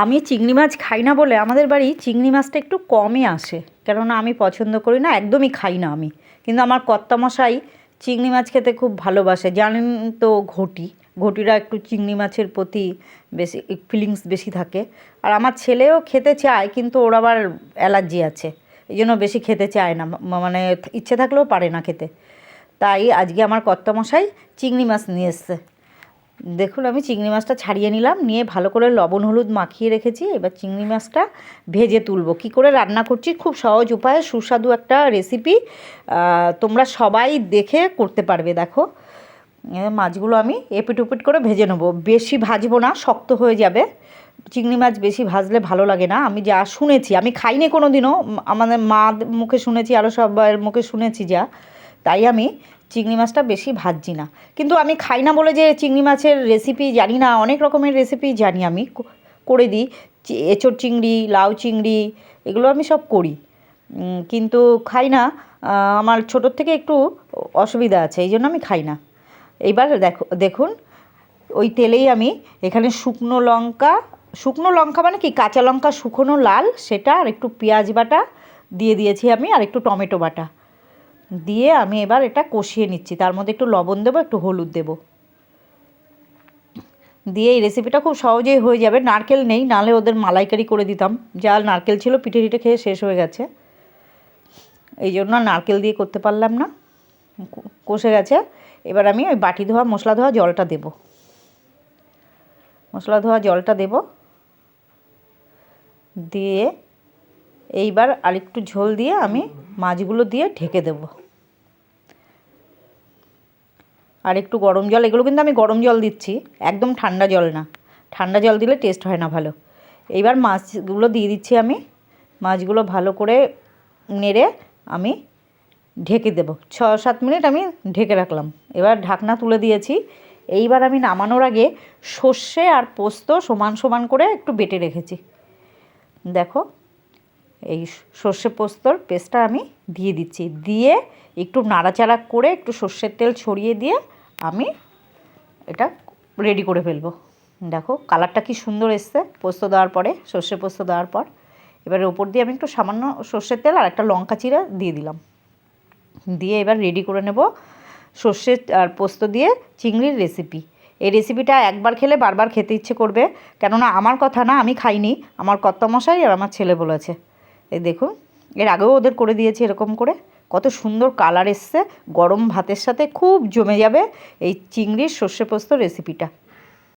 আমি চিংড়ি মাছ খাই না বলে আমাদের বাড়ি চিংড়ি মাছটা একটু কমই আসে। কেননা আমি পছন্দ করি না, একদমই খাই না আমি। কিন্তু আমার কর্তামশাই চিংড়ি মাছ খেতে খুব ভালোবাসে। জানেন তো ঘটি। ঘটিরা একটু চিংড়ি মাছের প্রতি বেশি ফিলিংস বেশি থাকে। আর আমার ছেলেও খেতে চায়, কিন্তু ওর আবার অ্যালার্জি আছে। এই জন্য বেশি খেতে চায় না। মানে ইচ্ছে থাকলেও পারে না খেতে। তাই আজকে আমার কর্তামশাই চিংড়ি মাছ নিয়ে এসছে। দেখুন, আমি চিংড়ি মাছটা ছাড়িয়ে নিলাম, নিয়ে ভালো করে লবণ, হলুদ মাখিয়ে রেখেছি। এবার চিংড়ি মাছটা ভেজে তুলব। কি করে রান্না করছি? খুব সহজ উপায়ে, সুস্বাদু একটা রেসিপি তোমরা সবাই দেখে করতে পারবে, দেখো। মাছগুলো আমি এপিট উপিট করে ভেজে নেব। বেশি ভাজবো না, শক্ত হয়ে যাবে। চিংড়ি মাছ বেশি ভাজলে ভালো লাগে না। আমি যা শুনেছি, আমি খাইনি কোনো দিনও আমাদের মা মুখে শুনেছি আরও সবার মুখে শুনেছি যা। তাই আমি চিংড়ি মাছটা বেশি ভাজছি না। কিন্তু আমি খাই না বলে যে চিংড়ি মাছের রেসিপি জানি না, অনেক রকমের রেসিপি জানি আমি। করে দিই। এঁচোড় চিংড়ি, লাউ চিংড়ি, এগুলো আমি সব করি। কিন্তু খাই না। আমার ছোটোর থেকে একটু অসুবিধা আছে, এই জন্য আমি খাই না। এইবার দেখো, দেখুন, ওই তেলেই আমি এখানে শুকনো লঙ্কা শুকনো লঙ্কা মানে কি? কাঁচা লঙ্কা শুকনো লাল, সেটা আর একটু পেঁয়াজ বাটা দিয়ে দিয়েছি আমি, আর একটু টমেটো বাটা। দিয়ে আমি এবার এটা কষিয়ে নিচ্ছি। তার মধ্যে একটু লবণ দেবো, একটু হলুদ দেবো। দিয়ে এই রেসিপিটা খুব সহজেই হয়ে যাবে। নারকেল নেই, নাহলে ওদের মালাইকারি করে দিতাম। যা নারকেল ছিল, পিঠে পিঠে খেয়ে শেষ হয়ে গেছে। এই জন্য নারকেল দিয়ে করতে পারলাম না। কষে গেছে। এবার আমি ওই বাটি ধোয়া, মশলা ধোয়া জলটা দেব। মশলা ধোয়া, জলটা দেব। দিয়ে এইবার আরেকটু ঝোল দিয়ে আমি মাছগুলো দিয়ে ঢেকে দেব। আর একটু গরম জল, এগুলো কিন্তু আমি গরম জল দিচ্ছি, একদম ঠান্ডা জল না। ঠান্ডা জল দিলে টেস্ট হয় না ভালো। এইবার মাছগুলো দিয়ে দিচ্ছি আমি, মাছগুলো ভালো করে নেড়ে আমি ঢেকে দেব। ছ, সাত মিনিট আমি ঢেকে রাখলাম। এবার ঢাকনা তুলে দিয়েছি। এইবার আমি নামানোর আগে সর্ষে আর পোস্ত সমান সমান করে একটু বেটে রেখেছি। দেখো এই সর্ষে পোস্তর পেস্টটা আমি দিয়ে দিচ্ছি। দিয়ে একটু নাড়াচাড়া করে একটু সর্ষের তেল ছড়িয়ে দিয়ে আমি এটা রেডি করে ফেলব। দেখো কালারটা কি সুন্দর এসছে পোস্ত দেওয়ার পরে, সর্ষে পোস্ত দেওয়ার পর। এবারে ওপর দিয়ে আমি একটু সামান্য সর্ষের তেল আর একটা লঙ্কা চিরা দিয়ে দিলাম। দিয়ে এবার রেডি করে নেব সর্ষে আর পোস্ত দিয়ে চিংড়ির রেসিপি এই রেসিপিটা একবার খেলে বারবার খেতে ইচ্ছে করবে। কেননা আমার কথা না, আমি খাইনি। আমার কর্তামশাই আর আমার ছেলে বলেছে। এই দেখুন, এর আগেও ওদের করে দিয়েছি এরকম করে। কত সুন্দর কালার এসছে, গরম ভাতের সাথে খুব জমে যাবে এই চিংড়ির সর্ষে পোস্ত রেসিপিটা